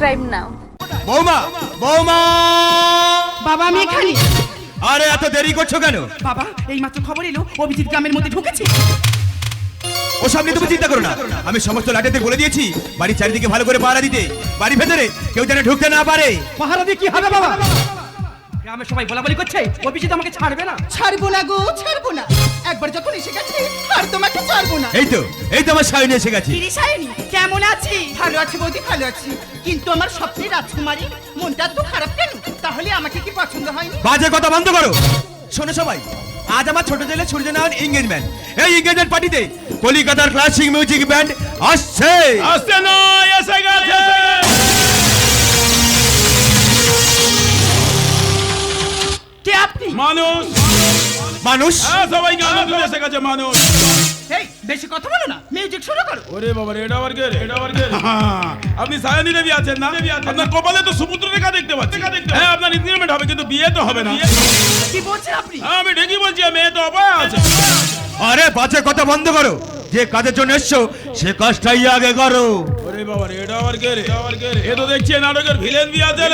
Subscribe নাও বৌমা বৌমা! বাবা আমি এখানে। আরে এত দেরি করছ কেন? বাবা এই মাত্র খবর এলো অভিজিৎ গ্রামের মধ্যে ঢুকেছে। ওসব নিয়ে তুমি চিন্তা করো না। আমি সমস্ত লাটেতে বলে দিয়েছি বাড়ির চারিদিকে ভালো করে পাহারা দিতে। বাড়ির ভেতরে কেউ যেন ঢুকতে না পারে। পাহারা দিয়ে কি হবে বাবা? গ্রামে সবাই বলা বলি করছে অভিজিৎ আমাকে ছাড়বে না। ছাড়বো না গো ছাড়বো না। একবার যখন এসে গেছে আর তোমাকে ছাড়বো না। এই তো এই তো আমার সায়নী এসে গেছে। তিরিশায়নি কেমন আছি ভালো আছে বৌদি ভালো আছি। কিন্তু আমার স্বপ্নের রাজকুমারী মনটা তো খারাপ কেন? তাহলে আমাকে কি পছন্দ হয়নি? বাজে কথা বন্ধ করো। শোনো সবাই আজ আমার ছোট ছেলে সূর্যনারায়ণ এঙ্গেজমেন্ট এই এঙ্গেজমেন্ট পার্টিতে কলিকাতার ক্লাসিক মিউজিক ব্যান্ড আসছে। আসতে নয় এসে গেছে। কে আপনি? মানুষ। মানুষ? হ্যাঁ সবাই গান এসে গেছে মানুষ। এই বেশি কথা বলো না মিউজিক শুরু করো। ওরে বাবা রে, এটা আবার কে রে? এটা আবার কে আপনি সায়নী দেবী আছেন না? আপনার কপালে তো সমুদ্র রেখা দেখতে পাচ্ছি। হ্যাঁ আপনার ইনক্রিমেন্ট হবে কিন্তু বিয়ে তো হবে না। কি বলছেন আপনি? হ্যাঁ, আমি ঠিকই বলছি মেয়ে তো অপায় আছে। আরে বাজে কথা বন্ধ করো। যে কাজের জন্য এসছো সে কাজটাই আগে করো। ওরে বাবা রে, এটা আবার কে রে? এটা আবার কে রে? এ তো দেখছি নাটকের ভিলেন দিয়ে আছে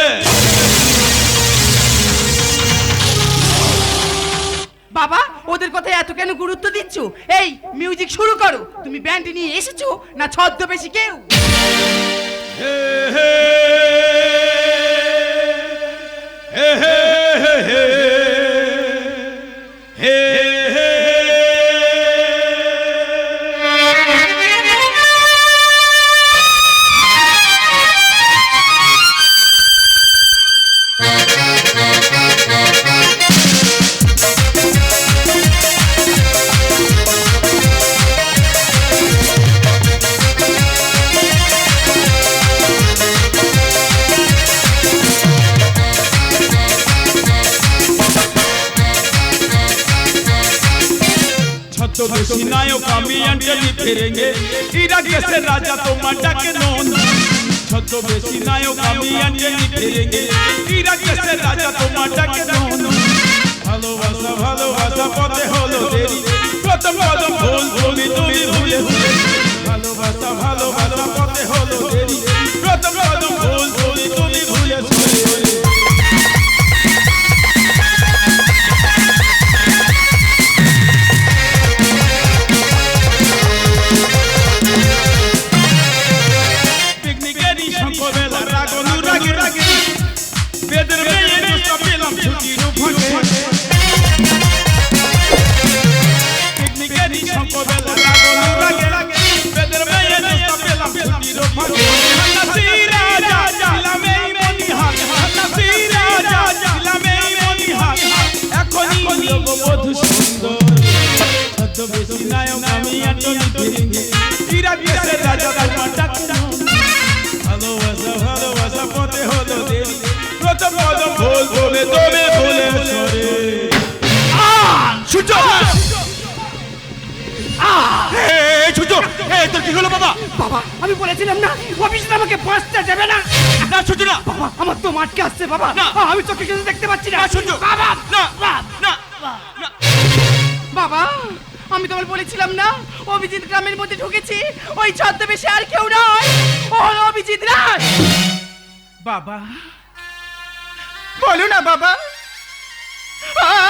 বাবা ওদের কথায় এত কেন গুরুত্ব দিচ্ছ? এই মিউজিক শুরু করো। তুমি ব্যান্ড নিয়ে এসেছ না ছদ্মবেশী কেউ? হে, হে, হে, হে, ভালোবাসা পথে হলো দেরি। প্রথম কদম ভুল তুমি তুমি ভুলে ভুলে ভালোবাসা ভালোবাসা পথে হলো দেরি। নায়ক আমি অ্যান্টনি ফিরিঙ্গে তোর কি হলো বাবা বাবা আমি বলেছিলাম না অভিজিৎ আমাকে বাঁচতে দেবে না না না বাবা আমার তো মাঠকে আসছে বাবা না। আমি চোখে কিছু দেখতে পাচ্ছি না সূর্য বাবা না বাবা আমি তোমার বলেছিলাম না? অভিজিৎ গ্রামের মধ্যে ঢুকেছি। ওই ছদ্মবেশে আর কেউ নয়। ও হলো অভিজিৎ রাজ বাবা। বলো না বাবা।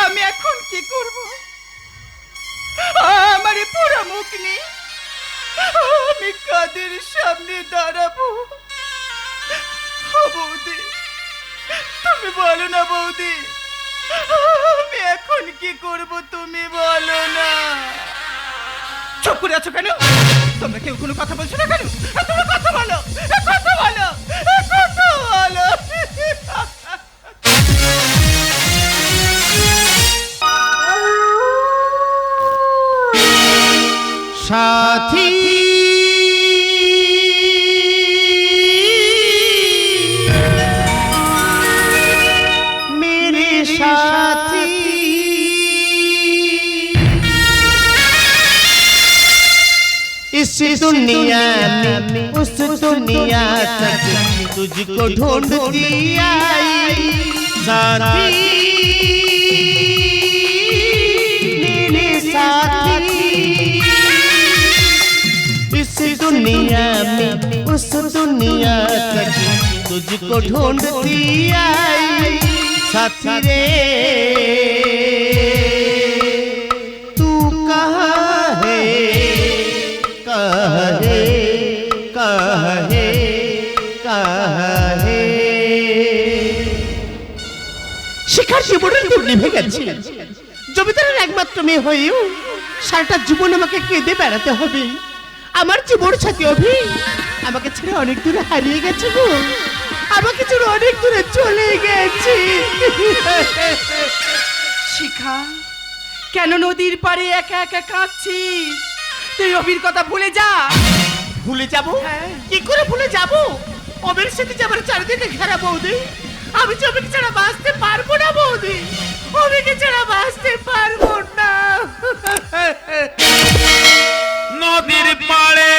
আমি এখন কি করব? আমার পুরো মুখ নেই আমি কাদের সামনে দাঁড়াবো? বৌদি তুমি বলো না বৌদি। আমি এখন কি করব তুমি বলো না। চুপ করে আছো কেন? তোমরা কেউ কোনো কথা বলছো না কেন? তোমরা কথা বলো কথা বলো কথা বলো। সাথী दुनिया में उस दुनिया तक तुझको ढूंढती आई। साथी मेरे साथी। इस दुनिया में उस दुनिया तक तुझको ढूंढती आई। साथी रे শিখার জীবনের দূর নিভে গেছে। জমিদারের একমাত্র মেয়ে হয়েও সারাটা জীবন আমাকে কেঁদে বেড়াতে হবে। আমার জীবন সাথে অভি আমাকে ছেড়ে অনেক দূরে হারিয়ে গেছে গো। আমাকে ছেড়ে অনেক দূরে চলে গেছে। শিখা কেন নদীর পাড়ে একা একা কাঁদছিস? তুই অভির কথা ভুলে যা। ভুলে যাব? হ্যাঁ। কি করে ভুলে যাব? অবের সাথে যাবার চারিদিকে ঘেরা বৌদি। আমি জমিকে ছাড়া বাঁচতে পারব না বৌদি। অবিকে ছাড়া বাঁচতে পারব না। নদীর পাড়ে।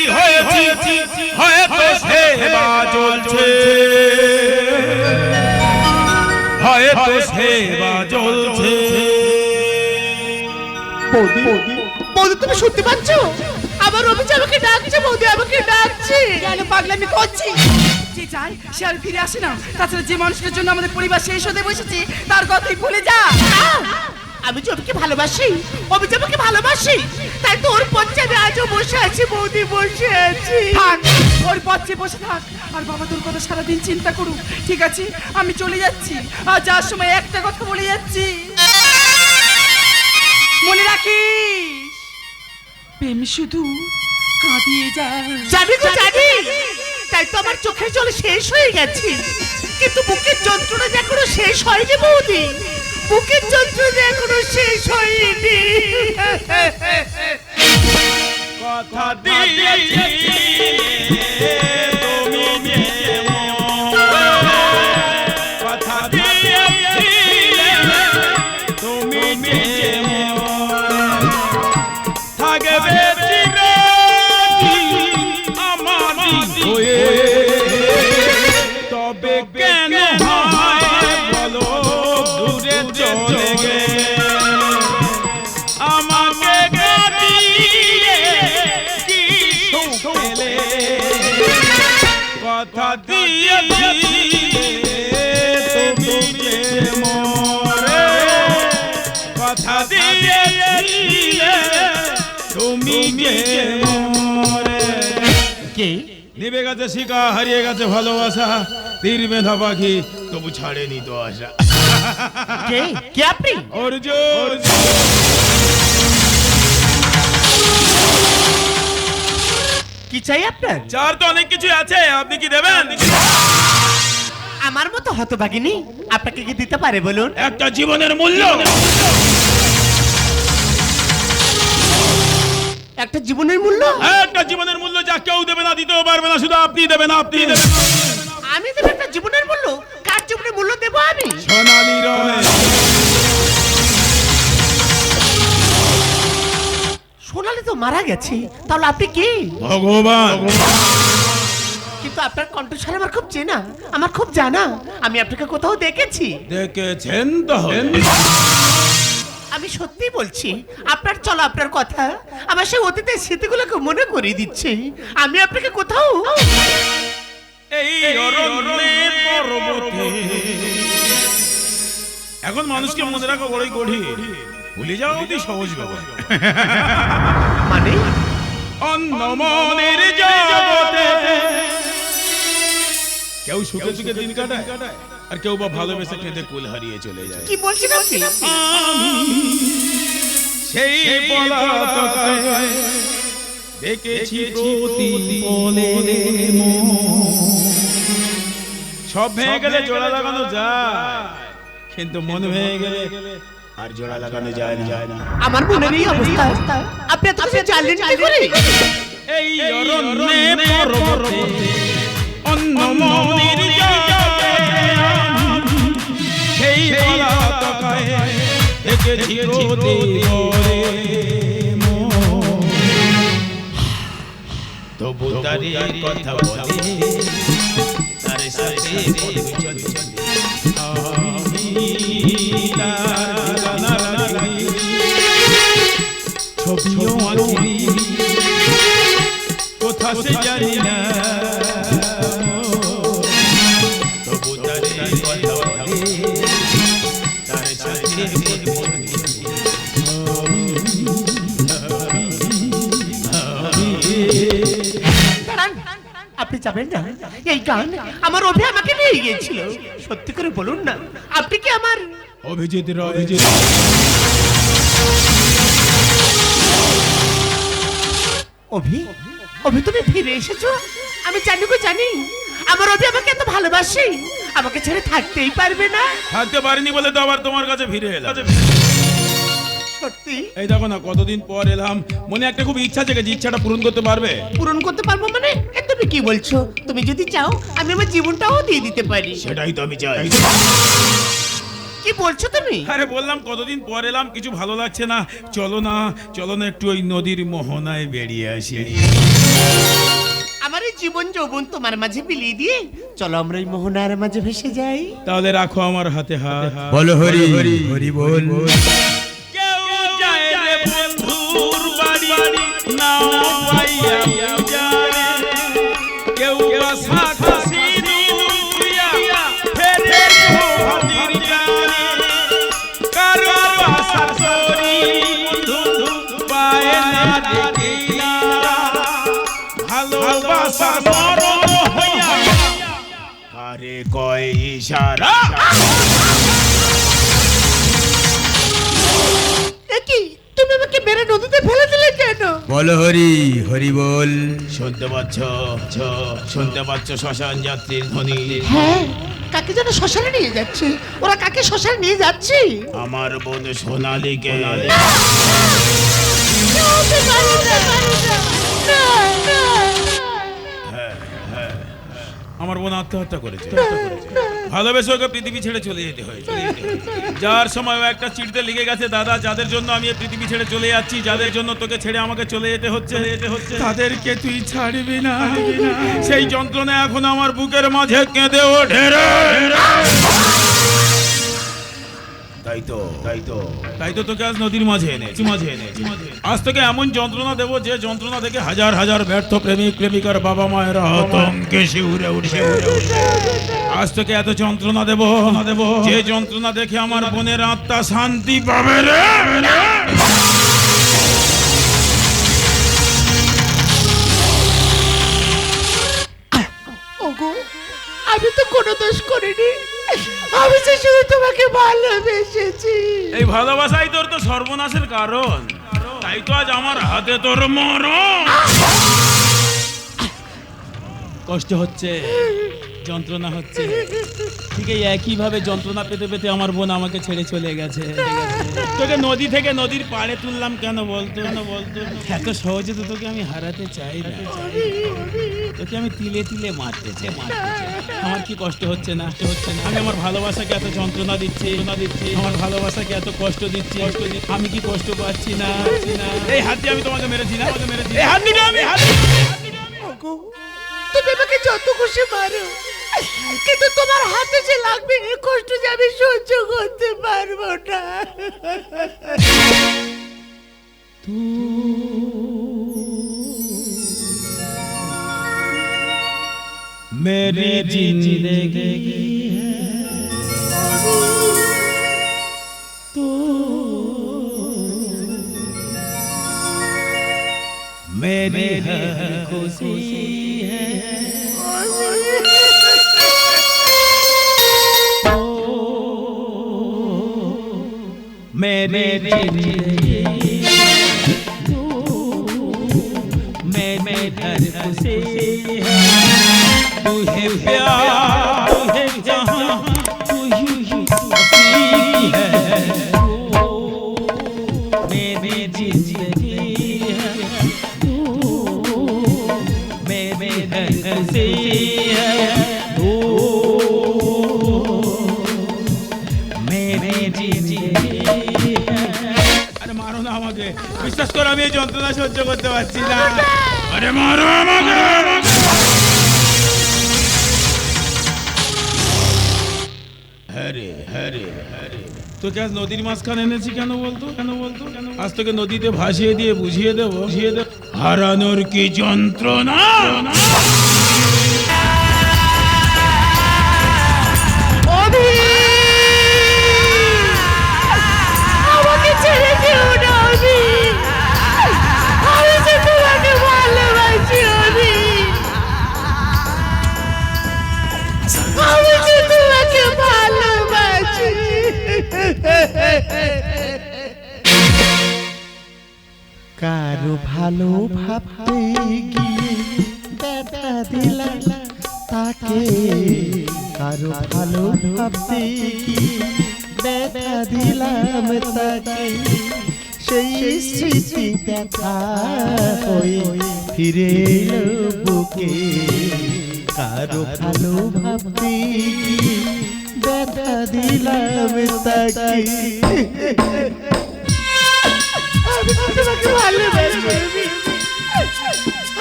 বৈরাগী হয়েছি হয়তো সেবা চলছে হয়তো সেবা চলছে বৌদি বৌদি তুমি শুনতে পাচ্ছ? আমার অভিযোগ আমাকে ডাকছে বৌদি আমাকে ডাকছে। কেন পাগলামি করছি? যে যায় সে আর ফিরে আসে না। তাছাড়া যে মানুষটার জন্য আমাদের পরিবার শেষ হতে বসেছে তার কথাই ভুলে যা! আমি জমিকে ভালোবাসি অভিযোগ আমাকে ভালোবাসি। তাই তো ওর পঞ্চে আমি আজও বসে আছি বৌদি বসে আছি। থাক ওর পথে বসে থাক। আর বাবা তোর কথা সারাদিন চিন্তা করুক ঠিক আছে? আমি চলে যাচ্ছি। আর যাওয়ার সময় একটা কথা বলে যাচ্ছি। মনে রাখিস? প্রেম শুধু কাঁদিয়ে যায়। জানি গো জানি তাই তো আমার চোখের জল শেষ হয়ে গেছে। কিন্তু বুকের যন্ত্রণা যে এখনও শেষ হয়নি বৌদি। বুকের যন্ত্রণা এখনও শেষ হয়নি। কথা দিয়েছি। কে? নিবে গেছে শিকা হারিয়ে গেছে ভালোবাসা। তীর মেধা পাখি তবু ছাড়েনি তো আশা। কে? কে আপনি? অর্জুন। কি চাই আপনার? চার তো অনেক কিছু আছে আপনি কি দেবেন? আমার মতো হতভাগিনী আপনাকে কি দিতে পারে বলুন? একটা জীবনের মূল্য। একটা জীবনের মূল্য? একটা জীবনের মূল্য যা কেউ দেবে না দিতেও পারবে না শুধু আপনি দেবেন আপনি দেবেন। আমি দেব একটা জীবনের মূল্য? কার জীবনের মূল্য দেব আমি? সোনালি রয় সোনালি তো মারা গেছে তাহলে আপনি কি? ভগবান। কিন্তু আপনার কণ্ঠস্বর আমার খুব চেনা আমার খুব জানা। আমি আপনাকে কোথাও দেখেছি। দেখেছেন তাহলে আমি সত্যি বলছি আপনার চলো আপনার কথা। আমার সেই অতীতের স্মৃতিগুলোকে মনে করিয়ে দিচ্ছে। আমি আপনাকে কোথাও এই পর্বতে। এখন মানুষকে মনে রাখা বড়ই কঠিন। ভুলে যাওয়া অতি সহজ ব্যাপার। মানে? অন্য মনের জগতে। কেউ সুখে সুখে দিন কাটায়। আর কেউ বা ভালোবেসে কেঁদে কুল হারিয়ে চলে যায়। কি বলছেন আপনি সেই পলাতকায় দেখেছি প্রতি সব ভেঙে গেলে জোড়া লাগানো যায়। কিন্তু মন ভেঙে গেলে আর জোড়া লাগানো যায় না। যায় না। আমার মনের এই অবস্থা। আপনি এত কিছু জানলেন কি করে এই অরণ্যে পর্বতে অন্য মনির জগতে সেই পলাতকায় দেখেছি প্রদীপরে মোর। তবু তারি কথা বলে তার সাথে যাবেন না। এই গান আমার অভি আমাকে নিয়ে গিয়েছিল। সত্যি করে বলুন না আপনি কি আমার অভিজিৎ রায়। অভিজিৎ। অভি অভি তুমি ফিরে এসেছ? আমি জানি গো জানি। আমার অভি আমাকে এত ভালোবাসে। আমাকে ছেড়ে থাকতেই পারবে না। থাকতে পারিনি বলে তো আবার তোমার কাছে ফিরে এলাম। সত্যি? এই দেখো না কতদিন পর এলাম। মনে একটা খুব ইচ্ছা জেগেছে ইচ্ছাটা পূরণ করতে পারবে। পূরণ করতে পারব মানে? এ তুমি কি বলছো? তুমি যদি চাও আমি আমার জীবনটাও দিয়ে দিতে পারি। সেটাই তো আমি চাই। কি বলছো তুমি? আরে বললাম কতদিন পর এলাম কিছু ভালো লাগছে না। চলো না চলো না একটু ওই নদীর মোহনায় বেরিয়ে আসি। আমার এই জীবন যৌবন তোমার মাঝে বিলিয়ে দিয়ে চলো আমরা এই মোহনার মাঝে ভেসে যাই। তাহলে রাখো আমার হাতে হাত। বলো হরি হরি হরি বল। কারে কয় ইশারা কি তুমি আমাকে মেরে নদীতে ফেলে বলো হরি হরি বল। শুনতে পাচ্ছ ছ- শুনতে পাচ্ছ শ্মশান যাত্রীর ধ্বনি। হ্যাঁ কাকে যেন শ্মশানে নিয়ে যাচ্ছে? ওরা কাকে শ্মশানে নিয়ে যাচ্ছে? আমার বোন সোনালীকে। আমার বোন আত্মহত্যা করেছে। ভালোবেসে ওকে পৃথিবী ছেড়ে চলে যেতে হয় যার সময় ও একটা চিঠিতে লিখে গেছে দাদা যাদের জন্য আমি পৃথিবী ছেড়ে চলে যাচ্ছি যাদের জন্য তোকে ছেড়ে আমাকে চলে যেতে হচ্ছে যেতে হচ্ছে তাদেরকে তুই ছাড়বি না। সেই যন্ত্রণা এখন আমার বুকের মাঝে কেঁদে ওঠে রে। তাই তো তাই তো তাই তো তোকে আজ নদীর মাঝে এনেছি মাঝে এনেছি আজ তোকে এমন যন্ত্রণা দেবো যে যন্ত্রণা থেকে হাজার হাজার ব্যর্থ প্রেমিক প্রেমিকার বাবা মায়েরা আতঙ্কে শিউরে উঠে আজ তোকে এত যন্ত্রণা দেবো দেবো। যে যন্ত্রণা দেখে আমার বোনের আত্মা শান্তি পাবে রে। আমি তো কোনো দোষ করিনি। আমি তো শুধু তোমাকে ভালোবেসেছি। এই ভালোবাসাই তোর তো সর্বনাশের কারণ। তাই তো আজ আমার হাতে তোর মরণ। কষ্ট হচ্ছে। যন্ত্রণা হচ্ছে। ঠিক এই একইভাবে যন্ত্রণা পেতে পেতে আমার বোন আমাকে ছেড়ে চলে গেছে। তোকে নদী থেকে নদীর পাড়ে তুললাম কেন বলতো? কেন বলতো? এত সহজে তো তোকে আমি হারাতে চাই না। তোকে আমি তিলে তিলে মারতে চাই। আমার কি কষ্ট হচ্ছে না? কষ্ট হচ্ছে না আমি আমার ভালোবাসাকে এত যন্ত্রণা দিচ্ছি। যন্ত্রণা দিচ্ছি আমার ভালোবাসাকে এত কষ্ট দিচ্ছি। কষ্ট দিচ্ছি আমি কি কষ্ট পাচ্ছি না? না এই হাত দিয়ে আমি তোমাকে মেরেছি না? তোমাকে মেরেছি এই হাত দিয়ে আমি হাত তুমি আমাকে যত খুশি মারো। কিন্তু তোমার হাতে যে লাগবে এ কষ্ট যে আমি সহ্য করতে পারব না। মেরি তু মেরে মেরি খুশি। मेरे मैं मैं धर्म से तू है प्यार আরে মারো না আমাকে। বিশ্বাস করো আমি এই যন্ত্রণা সহ্য করতে পারছি না। আরে মারো আমাকে হ্যাঁ রে হ্যাঁ রে হ্যাঁ রে তোকে আজ নদীর মাঝখানে এনেছি কেন বলতো? কেন বলতো? কেন আজ তোকে নদীতে ভাসিয়ে দিয়ে বুঝিয়ে দেবো। বুঝিয়ে দেবো। হারানোর কি যন্ত্রণা? কারও ভালো ভাবতে গিয়ে দেখা দিলাম তাকে। কারও ভালো ভাবতে গিয়ে দেখা দিলাম তাকে। সেই স্মৃতি দেখা হয়ে ফিরে এলো বুকে। কারও ভালো ভাবতে গিয়ে দেখা দিলাম তাকে।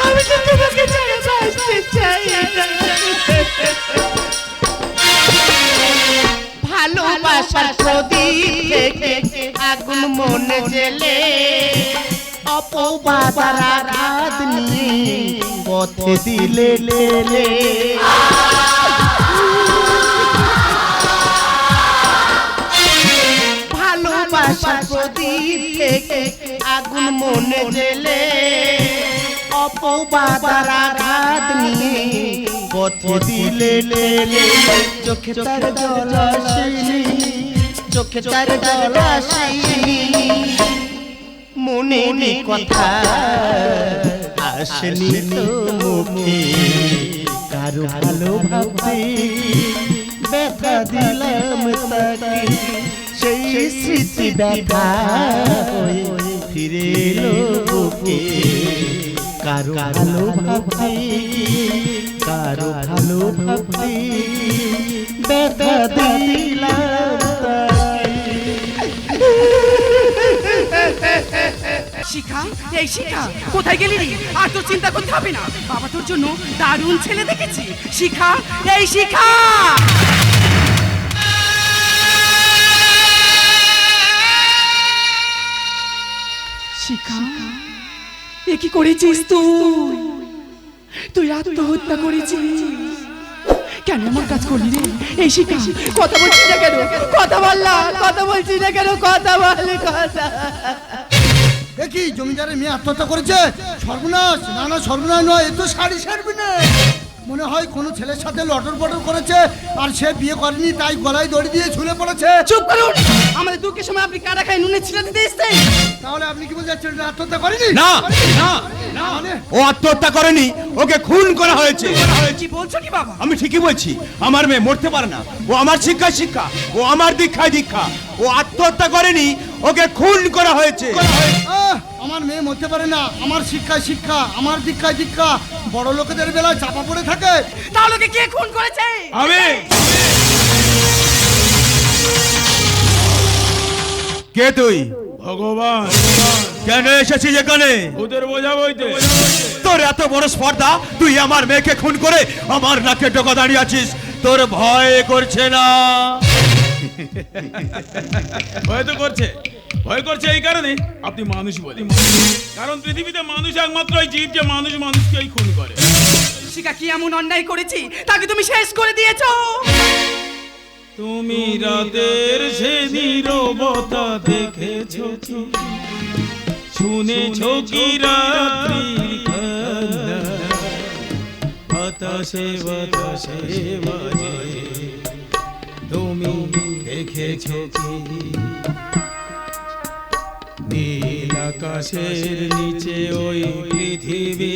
আমি তো তোমাকে ভালোবাসার প্রদীপ আগুন মনে জেলে। অপবাদার আঘাত নিয়ে পথে দিলে লেলে। প্রদীপ থেকে আগুন মনে জেলে। অপবাদার আঘাত নিয়ে পথে দিলে চোখে তার জল আসেনি চোখে তার জল আসেনি মনে কথা আসেনি তো মুখে। কারও ভালো ভাবতে ব্যথা দিলাম তাকে। সেই স্মৃতি ব্যথা ফিরে এলো কারও ভালো ভাবতে কারও ভালো ভাবতে ব্যথা দিলাম শিখা, এই শিখা, কোথায় গেলি রে? আর তোর চিন্তা করতে হবে না। বাবা তোর জন্য দারুণ ছেলে দেখেছি। শিখা, এই শিখা! শিখা। এ কি করেছিস তুই? তুই আত্মহত্যা করেছিস? কেন এমন কাজ করলি রে? এই শিখা কথা বলছিস না কেন? কথা কথা বলছিস না কেন? কথা বল কথা। দেখি জমিদারের মেয়ে আত্মহত্যা করেছে? সর্বনাশ। না না সর্বনাশ নয় এ তো শাড়ি সারবি না। মনে হয় কোনো ছেলের সাথে লটর পটর করেছে আর সে বিয়ে করেনি তাই গলায় দড়ি দিয়ে ঝুলে পড়েছে। চুপ করুন আমাদের দুঃখের সময় আপনি কাটা খাই নুনে ছিটা দিতে এসছেন? তাহলে আপনি কি বলছেন ছেলেটা আত্মহত্যা করেনি? না না না। মানে ও আত্মহত্যা করেনি ওকে খুন করা হয়েছে। কি বলছো কি বাবা? আমি ঠিকই বলছি আমার মেয়ে মরতে পারে না। ও আমার শিক্ষা শিক্ষা ও আমার দীক্ষায় দীক্ষা। ও আত্মহত্যা করেনি ওকে খুন করা হয়েছে। আহ, আমার মেয়ে মরতে পারে না আমার শিক্ষায় শিক্ষা আমার দীক্ষায় দীক্ষা। বড় লোকেদের বেলায় চাপা পড়ে থাকে। তাহলে ওকে কে খুন করেছে? আমি। কে তুই? ভগবান। কেন এসেছিস এখানে? ওদের বোঝা বইতে। তোর এত বড় স্পর্ধা তুই আমার মেয়েকে খুন করে আমার নাকে টোকা দাঁড়িয়ে আছিস। তোর ভয় করছে না। ভয় তো করছে। ভয় করছে এই কারণে আপনি মানুষ বলে কারণ পৃথিবীতে মানুষ একমাত্র ওই জীব যে মানুষ মানুষকেই খুন করে। শিকা কি এমন অন্যায় করেছি? তাকে তুমি শেষ করে দিয়েছ। তুমি রাতের সে নীরবতা দেখেছ? শুনেছো কি কান্না? বাতাসে বাতাসে বাজে তুমি দেখেছ কি? নীল আকাশের নিচে ওই পৃথিবী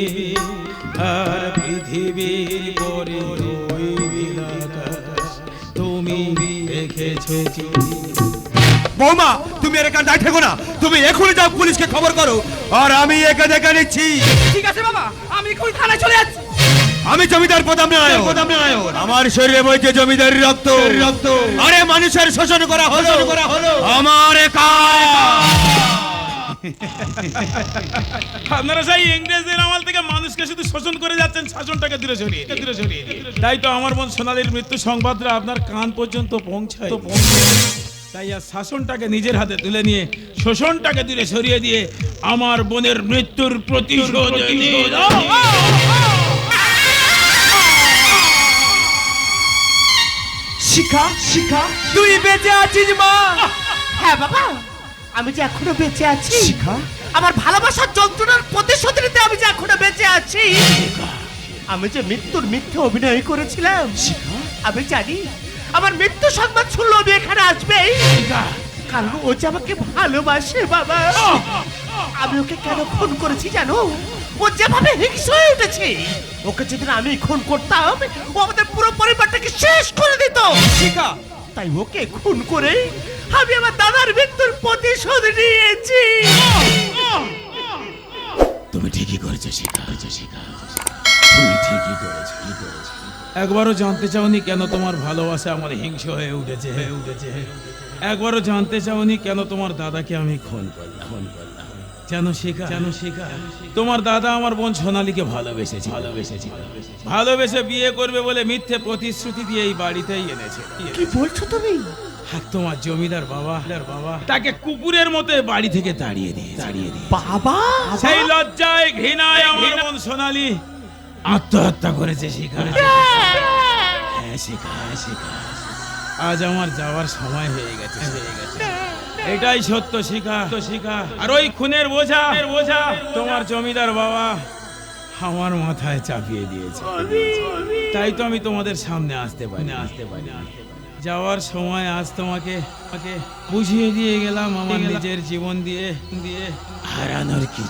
আর পৃথিবীর পরে ওই নীল আকাশ। তুমি দেখেছ কি? বৌমা তুমি এর এখানে থেকো না। তুমি এখনই যাও পুলিশকে খবর করো। আর আমি একে দেখে নিচ্ছি। ঠিক আছে বাবা আমি এখনই থানায় চলে যাচ্ছি। আমি জমিদার প্রতাপ নারায়ণ আমার শরীরে বইছে জমিদারি রক্ত। রক্ত। আরে মানুষের শোষণ করা হলো। করা হলো। আমার একা। আপনারা সেই ইংরেজদের আমল থেকে মানুষকে শুধু শোষণ করে যাচ্ছেন শাসনটাকে দূরে সরিয়ে। দিয়ে, দূরে সরিয়ে তাই তো আমার বোন সোনালীর মৃত্যু সংবাদটা আপনার কান পর্যন্ত পৌঁছায়। তাই আর শাসনটাকে নিজের হাতে তুলে নিয়ে শোষণটাকে দূরে সরিয়ে দিয়ে আমার বোনের মৃত্যুর প্রতিশোধ। শিখা শিখা। তুই বেঁচে আছিস মা। হ্যাঁ বাবা। আমি যে এখনও বেঁচে আছি? শিখা? আমার ভালোবাসার যন্ত্রণার প্রতিশোধ নিতে আমি যে এখনও বেঁচে আছি? আমি যে মৃত্যুর মিথ্যে অভিনয় করেছিলাম? আমি জানি আমার মৃত্যু সংবাদ শুনলো আমি এখানে আসবে কারণ ও যে আমাকে ভালোবাসে বাবা। আমি ওকে কেন খুন করেছি জানো? ও যেভাবে হিংস হয়ে উঠেছে ওকে যদি আমি খুন করতাম ও আমাদের পুরো পরিবারটাকে শেষ করে দিত। শিখা। তাই ওকে খুন করে আমি আমার দাদার মৃত্যুর প্রতিশোধ নিয়েছি। তুমি ঠিকই করেছ শিখা শিখা তুমি ঠিকই করেছ কি করেছ একবারও জানতে চাওনি কেন তোমার ভালোবাসা আমার হিংস হয়ে উঠেছে? হয়ে উঠেছে একবারও জানতে চাওনি কেন তোমার দাদাকে আমি খুন করলাম খুন করলাম? যেন শেখা যেন শেখা। তোমার দাদা আমার বোন সোনালীকে ভালোবেসেছে। ভালোবেসেছে। ভালোবেসে বিয়ে করবে বলে মিথ্যে প্রতিশ্রুতি দিয়ে এই বাড়িতেই এনেছে। কি বলছো তুমি? আর তোমার জমিদার বাবা বাবা। তাকে কুকুরের মতো বাড়ি থেকে তাড়িয়ে দিয়ে তাড়িয়ে দিয়ে বাবা? সেই লজ্জায় ঘৃণায় আমার বোন সোনালি আত্মহত্যা করেছে শিখা। হ্যাঁ শিখা হ্যাঁ শিখা। আজ আমার যাওয়ার সময় হয়ে গেছে হয়ে গেছে। এটাই সত্য শিখা। তো শিখা আর ওই খুনের বোঝা বোঝা তোমার জমিদার বাবা আমার মাথায় চাপিয়ে দিয়েছে। তাই তো আমি তোমাদের সামনে আসতে পারি। আসতে পারি যাওয়ার সময় আজ তোমাকে বুঝিয়ে দিয়ে গেলাম আমার নিজের জীবন দিয়ে দিয়ে হারানোর কি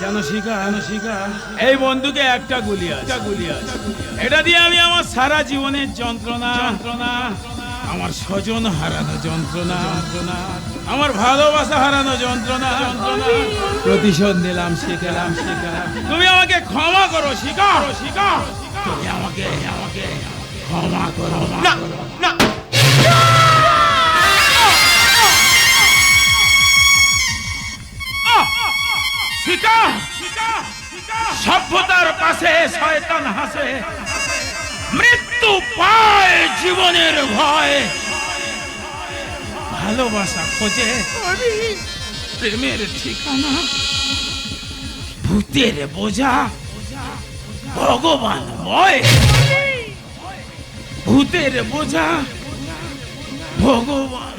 যেন শিখা যেন শিখা, এই বন্ধুকে একটা গুলি আছে গুলি আছে। এটা দিয়ে আমি আমার সারা জীবনের যন্ত্রণা যন্ত্রণা আমার স্বজন হারানো যন্ত্রণা যন্ত্রণা আমার ভালোবাসা হারানো যন্ত্রণা। যন্ত্রণা প্রতিশোধ নিলাম শিখেলাম শিখেলাম। তুমি আমাকে ক্ষমা করো শিখা শিখা তুমি আমাকে আমাকে ক্ষমা করো না না। সভ্যতার পাশে শয়তান হাসে। মৃত্যু পায় জীবনের ভয়। ভালোবাসা খোঁজে প্রেমের ঠিকানা। ভূতের বোঝা ভগবান ভয় ভূতের বোঝা ভগবান।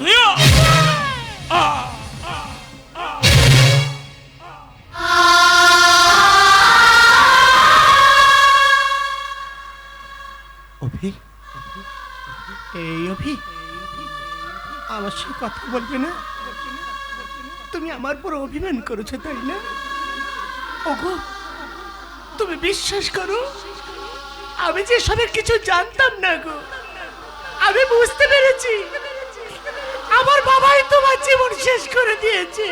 এই অভি আমার সাথে কথা বলবে না? তুমি আমার পর অভিমান করেছ, তাই না? ওগো, তুমি বিশ্বাস করো? আমি যে সবের কিছু জানতাম না গো। আমি বুঝতে পেরেছি। আমার বাবাই তোমার জীবন শেষ করে দিয়েছে।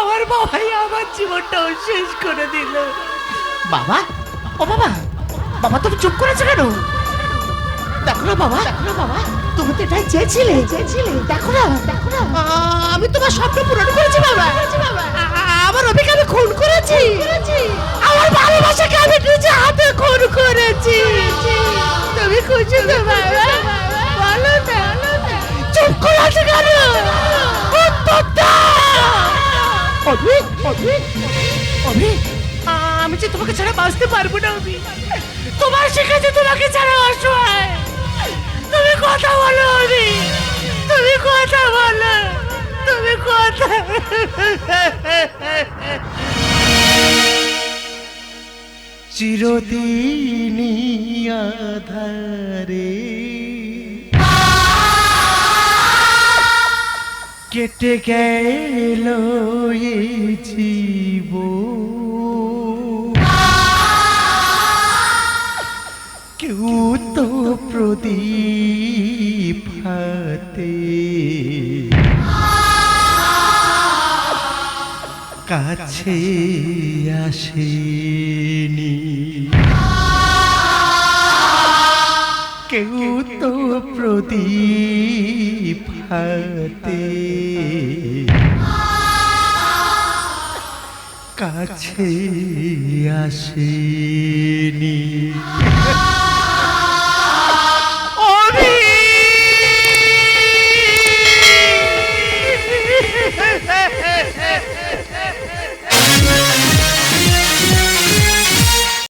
আমার বাবাই আমার জীবনটাও শেষ করে দিল। বাবা? ও বাবা বাবা তুমি চুপ করেছ কেন? দেখো না বাবা। দেখো না বাবা। তুমি তো এটাই চেয়েছিলে। চেয়েছিলে। দেখো না। দেখো না। আমি তোমার স্বপ্ন পূরণ করেছি বাবা। আমার অভিকে আমি খুন করেছি। আমার ভালোবাসাকে আমি নিজে হাতে খুন করেছি। তুমি খুশি তো বাবা। বলো না। চুপ করে আছে কেন? উত্তরটা। অভি অভি অভি। আমি যে তোমাকে ছাড়া বাঁচতে পারব না অভি। তোমার শিখেছে তোমাকে ছাড়া অসহায়। কথা বলো অভি তুমি কথা বলো। তুমি কথা চিরদিনই আধারে। কেটে গেল জীবন। কেউ তো প্রদীপ কাছে আসেনি। কেউ তো প্রদীপ হাতে কাছে আসেনি।